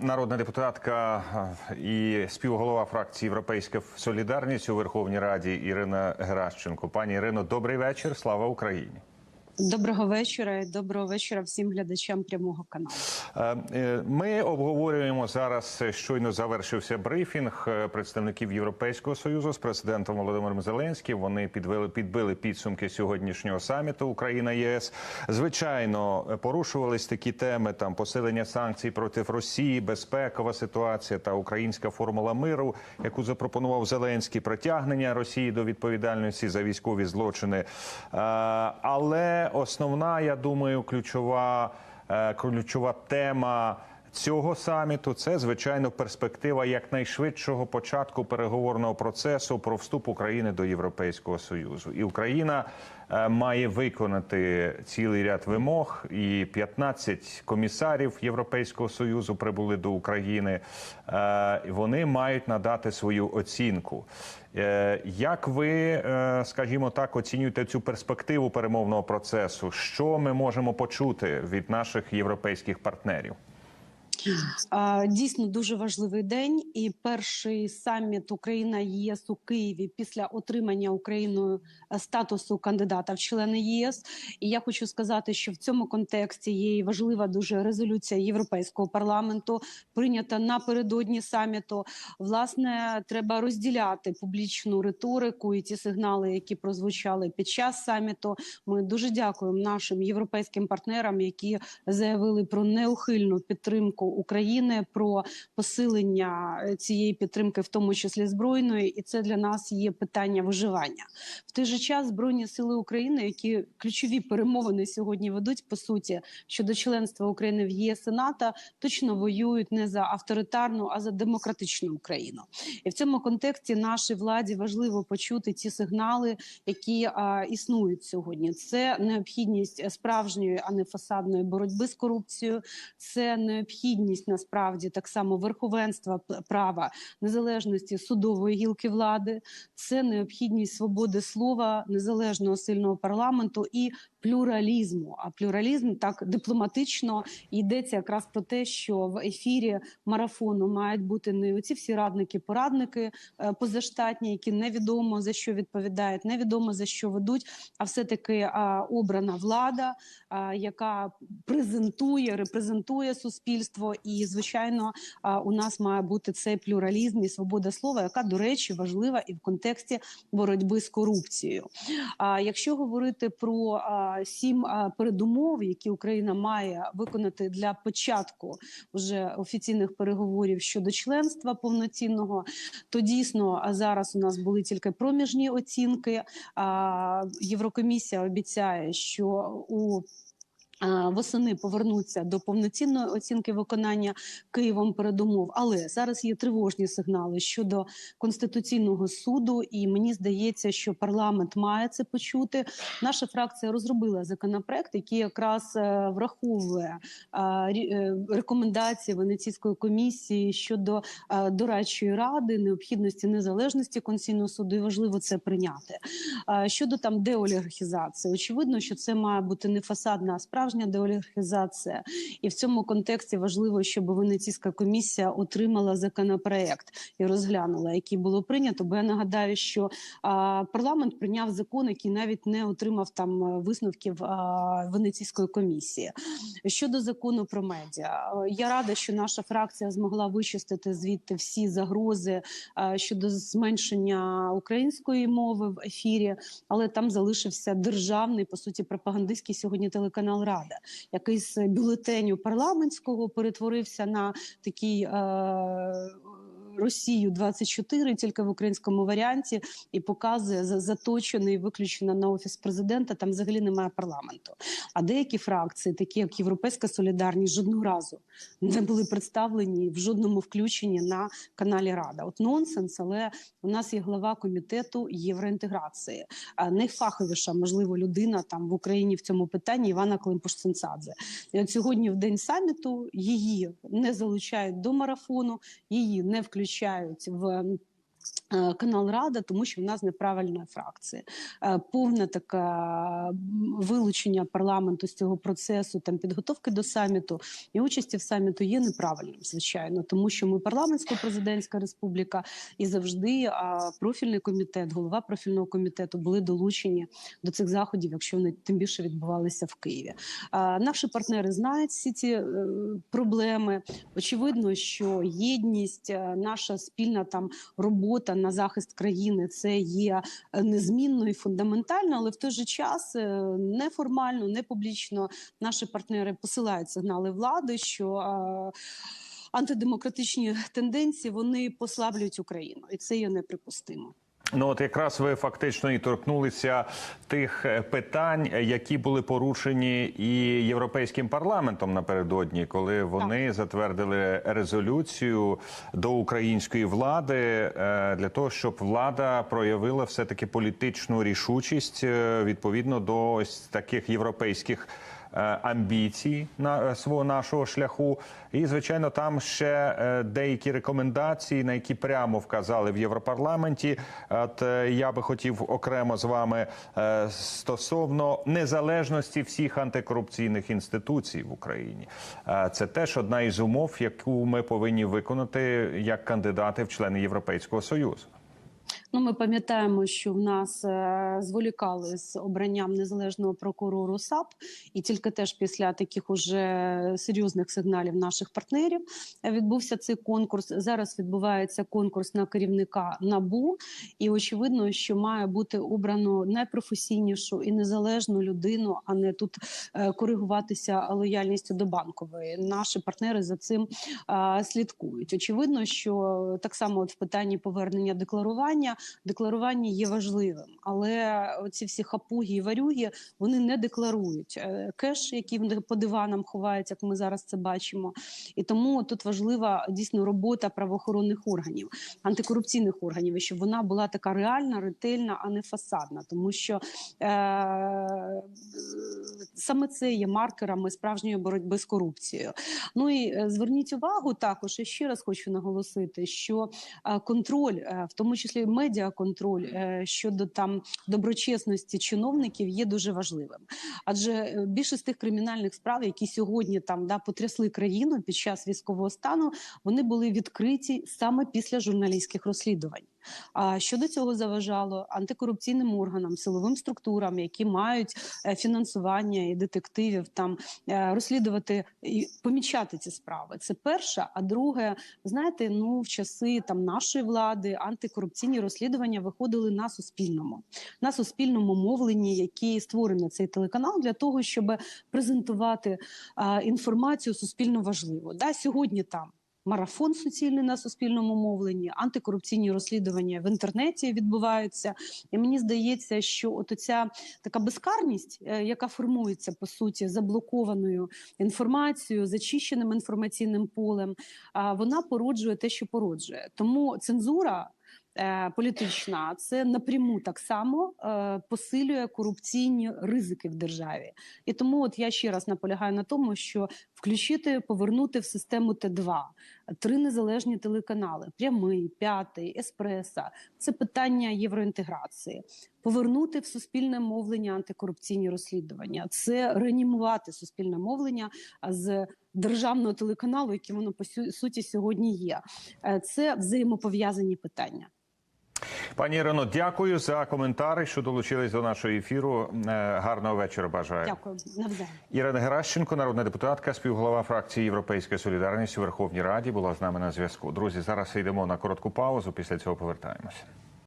Народна депутатка е, і співголова фракції Європейська Солідарність у Верховній Раді Ірина Геращенко. Пані Ірино, добрий вечір. Слава Україні. Доброго вечора і доброго вечора всім глядачам прямого каналу. Е, е, Ми обговорюємо зараз. е, Щойно завершився брифінг представників Європейського союзу з президентом Володимиром Зеленським. Вони підвели підбили підсумки сьогоднішнього саміту Україна ЄС. Звичайно, порушувались такі теми: там посилення санкцій проти Росії, безпекова ситуація та українська формула миру, яку запропонував Зеленський, притягнення Росії до відповідальності за військові злочини. Е, Основна, я думаю, ключова, е, ключова тема. Цього саміту це звичайно перспектива якнайшвидшого початку переговорного процесу про вступ України до Європейського союзу, і Україна е, має виконати цілий ряд вимог. І 15 комісарів Європейського союзу прибули до України. Е, Вони мають надати свою оцінку. Е, Як ви, скажімо так, оцінюєте цю перспективу перемовного процесу? Що ми можемо почути від наших європейських партнерів? Дійсно дуже важливий день. І перший саміт Україна ЄС у Києві після отримання Україною е, статусу кандидата в члени ЄС. І я хочу сказати, що в цьому контексті є важлива дуже резолюція Європейського парламенту, прийнята напередодні саміту. Власне, треба розділяти публічну риторику і ті сигнали, які прозвучали під час саміту. Ми дуже дякуємо нашим європейським партнерам, які заявили про неухильну підтримку України, про посилення е, цієї підтримки, в тому числі збройної, і це для нас є питання виживання. В той же час збройні сили України, які ключові перемовини сьогодні ведуть по суті щодо членства України в ЄС і НАТО, точно воюють не за авторитарну, а за демократичну Україну. І в цьому контексті нашій владі важливо почути ці сигнали, які а, існують сьогодні. Це необхідність справжньої, а не фасадної боротьби з корупцією. Це необхідність насправді так само верховенства права, незалежності судової гілки влади. Це необхідність свободи слова, незалежного сильного парламенту і плюралізму. А плюралізм так дипломатично йдеться якраз про те, що в ефірі марафону мають бути не оці всі радники, порадники е, позаштатні, які невідомо за що відповідають, невідомо за що ведуть, а все таки обрана влада, яка презентує, репрезентує суспільство. І звичайно, у нас має бути цей плюралізм і свобода слова, яка до речі важлива і в контексті боротьби з корупцією. А якщо говорити про сім передумов, які Україна має виконати для початку вже офіційних переговорів щодо членства повноцінного, то дійсно зараз у нас були тільки проміжні оцінки. Єврокомісія обіцяє, що у Восени повернуться до повноцінної оцінки виконання Києвом передумов, але зараз є тривожні сигнали щодо конституційного суду, і мені здається, що парламент має це почути. Наша фракція розробила законопроект, який якраз е, враховує е, е, рекомендації Венеційської комісії щодо е, дорадчої ради, необхідності незалежності конституційного суду. І важливо це прийняти. Е, Щодо там деолігархізації, очевидно, що це має бути не фасадна, а справжня деолігархізація. І в цьому контексті важливо, щоб Венеційська комісія отримала законопроект і розглянула, який було прийнято. Бо я нагадаю, що а, парламент прийняв закон, який навіть не отримав там е, висновків а, Венеційської комісії. Щодо закону про медіа, е, я рада, що наша фракція змогла вичистити звідти всі загрози е, щодо зменшення української мови в ефірі, але там залишився державний по суті пропагандистський сьогодні телеканал Рада, який з бюлетеню парламентського перетворився на такий. Е- Росію 24 тільки в українському варіанті і показує за- заточений виключено на офіс президента. Там взагалі немає парламенту. А деякі фракції, такі як Європейська Солідарність, жодного разу не були представлені в жодному включенні на каналі Рада. От нонсенс, але у нас є глава комітету євроінтеграції, найфаховіша, можливо, людина там в Україні в цьому питанні Івана Климпуш-Цинцадзе. І от сьогодні, в день саміту, її не залучають до марафону, її не включають в е, Канал Рада, тому що в нас неправильна фракція, Е, повне таке вилучення парламенту з цього процесу, там підготовки до саміту і участі в саміту є неправильним, звичайно, тому що ми парламентсько-президентська республіка, і завжди профільний комітет, голова профільного комітету були долучені до цих заходів, якщо вони тим більше відбувалися в Києві. Наші партнери знають всі ці е, проблеми. Очевидно, що єдність, е, наша спільна там робота на захист країни це є е, незмінно і фундаментально, але в той же час е, неформально, не публічно наші партнери посилають сигнали влади, що е, антидемократичні тенденції вони послаблюють Україну, і це є неприпустимо. Ну от якраз ви фактично і торкнулися тих е, питань, е, які були порушені і європейським парламентом напередодні, коли вони затвердили резолюцію до української влади е, для того, щоб влада проявила все таки політичну рішучість відповідно до ось таких європейських. Е, Амбіцій на е, свого нашого шляху, і звичайно, там ще е, деякі рекомендації, на які прямо вказали в Європарламенті. От я би хотів окремо з вами стосовно незалежності всіх антикорупційних інституцій в Україні. Це теж одна із умов, яку ми повинні виконати як кандидати в члени Європейського союзу. Ну, ми пам'ятаємо, що в нас е, зволікали з обранням незалежного прокурору САП, і тільки теж після таких уже серйозних сигналів наших партнерів відбувся цей конкурс. Зараз відбувається конкурс на керівника набу, і очевидно, що має бути обрано найпрофесійнішу і незалежну людину, а не тут е, коригуватися лояльністю до банкової. Наші партнери за цим е, слідкують. Очевидно, що так само от в питанні повернення декларування декларування є важливим, але ці всі хапуги і варюги вони не декларують Е, кеш, який по диванам ховають, як ми зараз це бачимо. І тому тут важлива дійсно робота правоохоронних органів, антикорупційних органів, щоб вона була така реальна, ретельна, а не фасадна, тому що е- саме це є маркерами справжньої боротьби з корупцією. Ну і е, зверніть увагу також, і ще раз хочу наголосити, що е, контроль, в тому числі медіаконтроль е, щодо там доброчесності чиновників є дуже важливим. Адже е, більшість тих кримінальних справ, які сьогодні там да потрясли країну під час військового стану, вони були відкриті саме після журналістських розслідувань. А що до цього заважало антикорупційним органам, силовим структурам, які мають е, фінансування і детективів, там е, розслідувати і помічати ці справи. Це перше. А друге, знаєте, ну в часи там нашої влади антикорупційні розслідування виходили на суспільному, на суспільному мовленні, який створений цей телеканал для того, щоб презентувати а, інформацію суспільно важливу. Да, сьогодні там. Марафон суцільний на суспільному мовленні, антикорупційні розслідування в інтернеті відбуваються. І мені здається, що от ця така безкарність, е, яка формується по суті заблокованою інформацією, зачищеним інформаційним полем, вона породжує те, що породжує. Тому цензура. Е, Політична це напряму так само е, посилює корупційні ризики в державі, і тому от я ще раз наполягаю на тому, що включити, повернути в систему Т2 три незалежні телеканали: прямий, п'ятий, еспреса. Це питання євроінтеграції. Повернути в суспільне мовлення антикорупційні розслідування, це реанімувати суспільне мовлення з державного телеканалу, яким воно по суті сьогодні є. Е, Це взаємопов'язані питання. Пані Ірино, дякую за коментари, що долучились до нашого ефіру. Е, Гарного вечора. Бажаю. Дякую навзаєм. Ірина Геращенко, народна депутатка, співголова фракції Європейська Солідарність у Верховній Раді, була з нами на зв'язку. Друзі, зараз йдемо на коротку паузу. Після цього повертаємося.